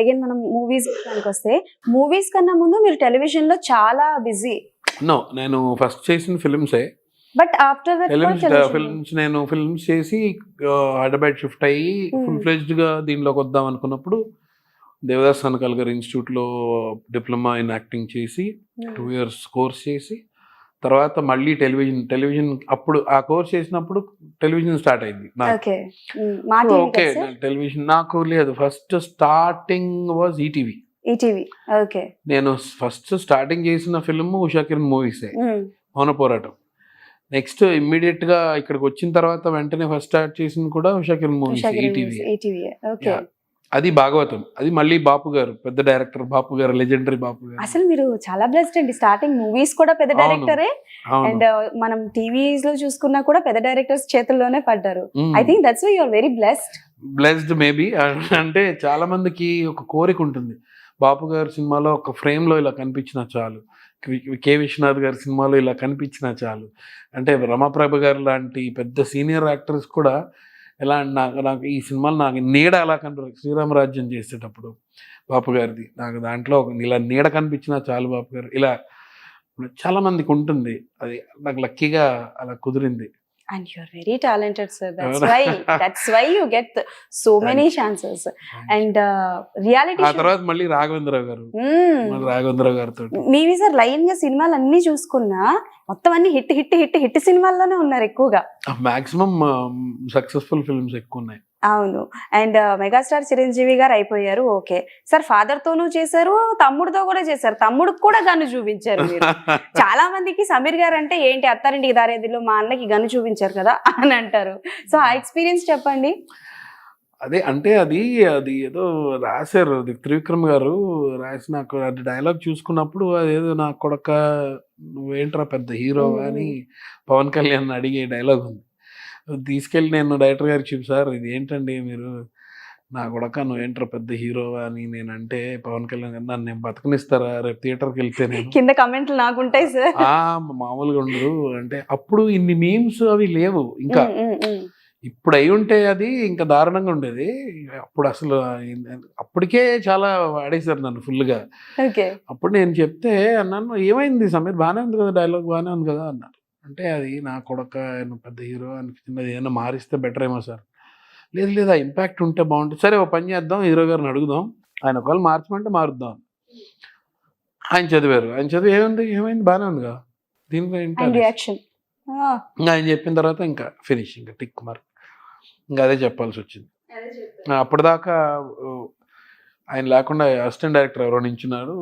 Again మనం movies వస్తే movies కన్నా ముందు మీరు టెలివిజన్లో చాలా బిజీ నో నేను ఫస్ట్ చేసిన ఫిల్మ్సే బట్ ఆఫ్టర్ ఫిల్మ్స్ ఫిల్మ్స్ నేను ఫిల్మ్స్ చేసి హైదరాబాద్ షిఫ్ట్ అయ్యి Hmm. ఫుల్ ఫ్లెజ్డ్గా దీనిలోకి వద్దాం అనుకున్నప్పుడు దేవదాస్ సనకాల్ గారి ఇన్స్టిట్యూట్లో డిప్లొమా ఇన్ యాక్టింగ్ చేసి టూ ఇయర్స్ కోర్స్ చేసి తర్వాత మళ్ళీ టెలివిజన్ టెలివిజన్ అప్పుడు ఆ కోర్స్ చేసినప్పుడు టెలివిజన్ స్టార్ట్ అయింది నాకు. ఓకే. టెలివిజన్ నాకు లేదు. First starting was ETV ETV okay. నేను ఫస్ట్ స్టార్టింగ్ చేసిన ఫిల్మ్ ఉషా కిరణ్ మూవీసే. మౌన పోరాటం. నెక్స్ట్ ఇమ్మీడియట్గా ఇక్కడికి వచ్చిన తర్వాత వెంటనే ఫస్ట్ స్టార్ట్ చేసింది కూడా ఉషా కిరణ్ మూవీస్ ఈటీవీ. అది భాగవతం. అది మళ్ళీ బాపు గారు పెద్ద డైరెక్టర్ బాపు గారు లెజెండరీ బాపు గారు. అసలు మీరు చాలా బ్లెస్డ్ అండి. స్టార్టింగ్ మూవీస్ కూడా పెద్ద. డైరెక్టరే అండ్ మనం టీవీస్లో చూసుకున్నా కూడా పెద్ద డైరెక్టర్స్ చేతుల్లోనే పడ్డారు. I think that's why your very blessed blessed maybe అంటే చాలా మందికి ఒక కోరిక ఉంటుంది. బాపు గారి సినిమాలో ఒక ఫ్రేమ్లో ఇలా కనిపించినా చాలు. కె విశ్వనాథ్ గారి సినిమాలో ఇలా కనిపించినా చాలు. అంటే రమాప్రభ గారు లాంటి పెద్ద సీనియర్ యాక్టర్స్ కూడా ఎలా నాకు నాకు ఈ సినిమాలు నాకు నీడ అలా కనిపి శ్రీరామరాజ్యం చేసేటప్పుడు బాపు గారిది. నాకు దాంట్లో ఒక ఇలా నీడ కనిపించినా చాలు బాపు గారు. ఇలా చాలామందికి ఉంటుంది. అది నాకు లక్కీగా అలా కుదిరింది. And your very talented sir that's? Why that's why you get so many chances and reality ఆ తర్వాత మళ్ళీ రాఘవేంద్రరావు గారు. మళ్ళీ రాఘవేంద్రరావు గారితో. మీవి సార్ లైన్గా సినిమాలు అన్ని చూసుకున్నా మొత్తం అన్ని హిట్ హిట్ హిట్ హిట్ సినిమాల్లోనే ఉన్నారు ఎక్కువగా. మాక్సిమం సక్సెస్ఫుల్ ఫిల్మ్స్ ఎక్కువ ఉన్నాయి. అవును. అండ్ మెగాస్టార్ చిరంజీవి గారు అయిపోయారు. ఓకే. సార్ ఫాదర్ తోనూ చేశారు తమ్ముడితో కూడా చేశారు. తమ్ముడికి కూడా గన్ను చూపించారు మీరు. చాలా మందికి సమీర్ గారు అంటే ఏంటి అత్తారింటికి దారేదిలో మా అన్నకి గన్ను చూపించారు కదా అని అంటారు. సో ఆ ఎక్స్పీరియన్స్ చెప్పండి. అదే అంటే అది అది ఏదో రాశారు అది త్రివిక్రమ్ గారు రాసి నాకు అది డైలాగ్ చూసుకున్నప్పుడు అదేదో నా కొడక నువ్వేంట్రా పెద్ద హీరో. అని పవన్ కళ్యాణ్ అడిగే డైలాగ్ ఉంది. తీసుకెళ్ళి నేను డైరెక్టర్ గారికి చెప్పు సార్ ఇది ఏంటండి మీరు? నా కొడక నువ్వేంట్రా పెద్ద హీరో అని నేనంటే పవన్ కళ్యాణ్ గారు నన్ను నేను బతకనిస్తారా? రేపు థియేటర్కి వెళ్తే నేను. కింద కమెంట్లు నాకుంటాయి సార్. మామూలుగా ఉండదు. అంటే అప్పుడు ఇన్ని మీమ్స్ అవి లేవు. ఇంకా ఇప్పుడు అయి ఉంటే అది ఇంకా దారుణంగా ఉండేది. అప్పుడు అసలు అప్పటికే చాలా వాడేశారు నన్ను ఫుల్గా. అప్పుడు నేను చెప్తే అన్నాను ఏమైంది? సమీర్ బాగానే ఉంది కదా? డైలాగ్ బాగానే ఉంది కదా? అన్నారు. అంటే అది నా కొడక ఆయన పెద్ద హీరో అనిపించింది. ఏదైనా మారిస్తే బెటర్ ఏమో సార్. లేదు లేదు ఆ ఇంపాక్ట్ ఉంటే బాగుంటుంది. సరే ఓ పని చేద్దాం హీరో గారిని అడుగుదాం. ఆయన ఒకవేళ మార్చమంటే మారుద్దాం. ఆయన చదివారు. ఆయన చదివి ఏముంది? ఏమైంది? బాగానే ఉంది కదా దీనిలో. రియాక్షన్ ఇంకా ఆయన చెప్పిన తర్వాత ఇంకా ఫినిష్ ఇంకా టిక్ మార్క్ ఇంకా అదే చెప్పాల్సి వచ్చింది. అప్పటిదాకా ఆయన లేకుండా అసిస్టెంట్ డైరెక్టర్ ఎవరో నించున్నారు.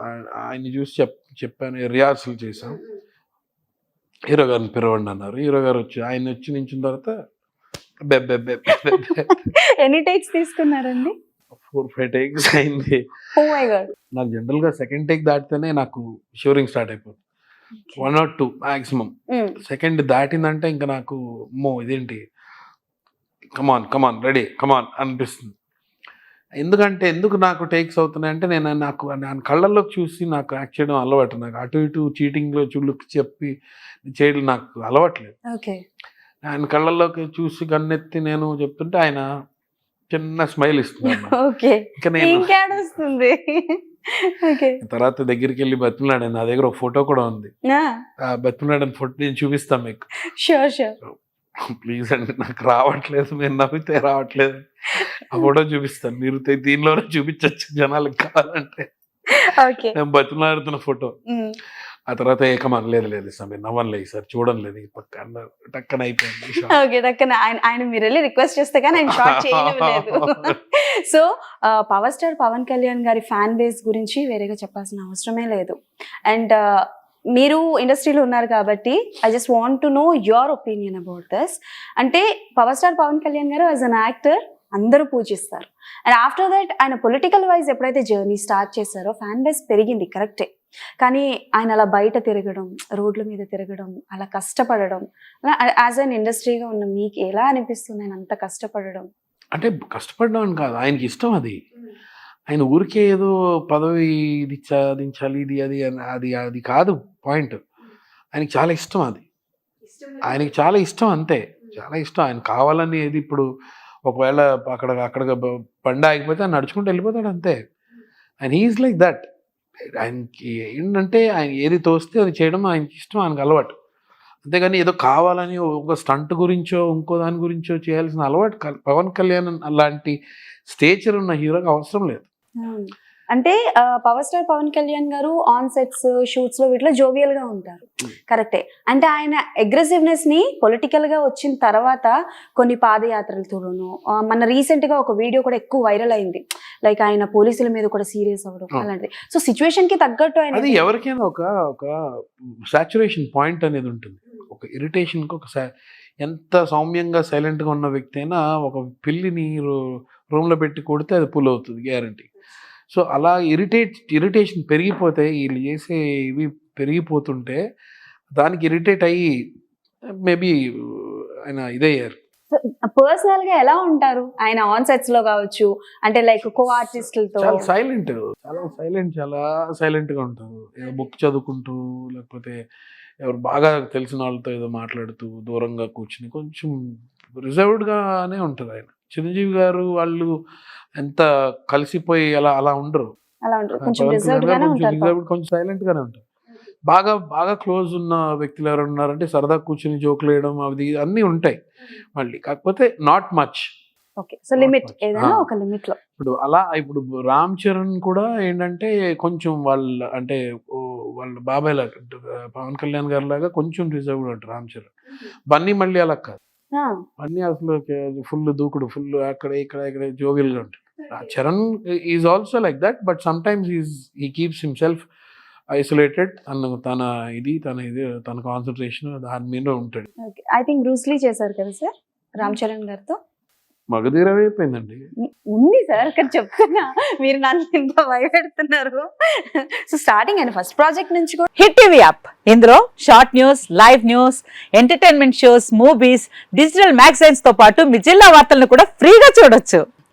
ఆ- ఆయన్ని చూసి చెప్ చెప్పాను రిహార్సల్ చేశాం. హీరో గారిని పిలవండి అన్నారు. హీరో గారు వచ్చి ఆయన వచ్చి నించిన తర్వాత ఎన్ని టేక్స్ తీసుకున్నారండి? ఫోర్ ఫైవ్ టేక్స్ అయింది. నాకు జనరల్గా సెకండ్ టేక్ దాటితేనే నాకు షోరింగ్ స్టార్ట్ అయిపోతుంది one or two maximum. Second దాటిందంటే ఇంకా నాకు మో ఇదేంటి? కమాన్ కమాన్ రెడీ కమాన్ అనిపిస్తుంది. ఎందుకంటే ఎందుకు నాకు టేక్స్ అవుతున్నాయి అంటే నేను నాకు ఆయన కళ్ళల్లోకి చూసి నాకు యాక్ట్ చేయడం అలవాటు. నాకు అటు ఇటు చీటింగ్లో చుళ్ళుకి చెప్పి చేయడం నాకు అలవాట్లేదు. ఓకే. ఆయన కళ్ళల్లోకి చూసి గన్నెత్తి నేను చెప్తుంటే ఆయన చిన్న స్మైల్ ఇస్తున్నాను ఓకే. ఇంకా నేను తర్వాత దగ్గరికి వెళ్ళి బతిమలాడాను. నా దగ్గర ఒక ఫోటో కూడా ఉంది. బతిమలాడిన ఫోటో నేను చూపిస్తాను మీకు. Sure sure. ప్లీజ్ అండి నాకు రావట్లేదు మీరు నవ్వితే రావట్లేదు. ఆ ఫోటో చూపిస్తాను మీరు దీనిలోనే చూపించచ్చు జనాలకు కావాలంటే. నేను బతిమలాడుతున్న ఫోటో. ఆ తర్వాత ఏకమని లేదు లేదు సార్ మీరు నవ్వలేదు సార్ చూడడం లేదు ఈ పక్క అన్నారు టక్కన అయిపోయింది. ఓకే దక్కన ఆయన ఆయన మీరు వెళ్ళి రిక్వెస్ట్ చేస్తే కానీ ఆయన షార్ట్ చేయలేదు so power star Pavan Kalyan గారి ఫ్యాన్ బేస్ గురించి వేరేగా చెప్పాల్సిన అవసరమే లేదు. అండ్ మీరు ఇండస్ట్రీలో ఉన్నారు కాబట్టి I just want to know your opinion about this అంటే పవర్ స్టార్ పవన్ కళ్యాణ్ గారు యాజ్ అన్ యాక్టర్ అందరూ పూజిస్తారు. అండ్ ఆఫ్టర్ దట్ ఆయన పొలిటికల్ వైజ్ ఎప్పుడైతే జర్నీ స్టార్ట్ చేశారో ఫ్యాన్ బేస్ పెరిగింది కరెక్టే కానీ ఆయన అలా బయట తిరగడం రోడ్ల మీద తిరగడం అలా కష్టపడడం యాజ్ అన్ ఇండస్ట్రీగా ఉన్న మీకు ఎలా అనిపిస్తుంది? ఆయన అంత కష్టపడడం. అంటే కష్టపడడం కాదు ఆయనకి ఇష్టం అది. ఆయన ఊరికే ఏదో పదవి ఇది సాధించాలి ఇది అది అది అది కాదు పాయింట్. ఆయనకి చాలా ఇష్టం అది. ఆయనకి చాలా ఇష్టం అంతే. చాలా ఇష్టం. ఆయన కావాలని ఏది ఇప్పుడు ఒకవేళ అక్కడ అక్కడ బండి ఆగిపోతే ఆయన నడుచుకుంటూ వెళ్ళిపోతాడు అంతే. And he's like that. ఆయనకి ఏంటంటే ఆయన ఏది తోస్తే అది చేయడం ఆయనకి ఇష్టం ఆయనకు అలవాటు. అంతేగాని ఏదో కావాలని ఒక స్టంట్ గురించో ఇంకో దాని గురించో చేయాల్సిన అలవాటు పవన్ కళ్యాణ్ అలాంటి స్టేచర్ ఉన్న హీరోకి అవసరం లేదు. అంటే ఆ, పవర్ స్టార్ పవన్ కళ్యాణ్ గారు ఆన్ సెట్స్ షూట్స్లో వీటిలో జోవియల్గా ఉంటారు. Hmm. కరెక్టే అంటే ఆయన అగ్రెసివ్నెస్ని పొలిటికల్గా వచ్చిన తర్వాత కొన్ని పాదయాత్రలతోనూ మన రీసెంట్గా ఒక వీడియో కూడా ఎక్కువ వైరల్ అయింది. లైక్ ఆయన పోలీసుల మీద కూడా సీరియస్ అవ్వడం Hmm. అలాంటిది. సో సిచ్యువేషన్కి తగ్గట్టు ఆయన ఎవరికైనా ఒక ఒక సాచురేషన్ పాయింట్ అనేది ఉంటుంది. ఒక ఇరిటేషన్కి ఒక sa- ఎంత సౌమ్యంగా సైలెంట్గా ఉన్న వ్యక్తి అయినా ఒక పిల్లిని రూమ్లో పెట్టి కొడితే అది పుల్ అవుతుంది గ్యారంటీ సో అలా ఇరిటేట్ ఇరిటేషన్ పెరిగిపోతే వీళ్ళు చేసే ఇవి పెరిగిపోతుంటే దానికి ఇరిటేట్ అయ్యి మేబీ ఆయన ఇదయ్యారు. పర్సనల్గా ఎలా ఉంటారు? ఆయన ఆన్ సెట్స్లో కావచ్చు అంటే లైక్ కో ఆర్టిస్టులతో. చాలా సైలెంట్ చాలా సైలెంట్ చాలా silent గా ఉంటారు బుక్ చదువుకుంటూ లేకపోతే ఎవరు బాగా తెలిసిన వాళ్ళతో ఏదో మాట్లాడుతూ దూరంగా కూర్చుని కొంచెం రిజర్వ్డ్ గానే ఉంటారు ఆయన. చిరంజీవి గారు వాళ్ళు ఎంత కలిసిపోయి అలా అలా ఉండరు. కొంచెం సైలెంట్ గానే ఉంటారు బాగా బాగా క్లోజ్ ఉన్న వ్యక్తులు ఎవరు ఉన్నారంటే సరదా కూర్చుని జోకులు వేయడం అవి అన్నీ ఉంటాయి. మళ్ళీ కాకపోతే నాట్ మచ్ ఇప్పుడు అలా ఇప్పుడు రామ్ చరణ్ కూడా ఏంటంటే కొంచెం వాళ్ళ అంటే వాళ్ళ బాబాయ్ లాగా పవన్ కళ్యాణ్ గారి లాగా కొంచెం రిజర్వ్డ్ అంటారు రామ్ చరణ్. బన్నీ మళ్ళీ అలా కాదు. బన్నీ అసలు ఫుల్ దూకుడు ఫుల్ అక్కడ ఇక్కడ ఇక్కడ jovial గా ఉంటాడు. ఆ Charan is also like that but sometimes is he keeps himself isolated తన తన ఇది తన ఇది తన కాన్సన్ట్రేషన్ దాని మీద ఉంటాడు. ఓకే ఐ థింక్ బ్రూస్లీ చేశారు కదా సార్ రామ్ చరణ్ గారితో? మగధీరం అయిపోయిందండి. ఉంది సార్ ఇక్కడ చెప్తున్నా. మీరు నన్ను ఇంత భయపెడుతున్నారు. సో స్టార్టింగ్ అయిన ఫస్ట్ ప్రాజెక్ట్ నుంచి కూడా. హిట్ టీవీ యాప్ ఇందులో short news live news entertainment shows movies digital మ్యాగజైన్స్తో పాటు మీ జిల్లా వార్తలను కూడా ఫ్రీగా చూడొచ్చు.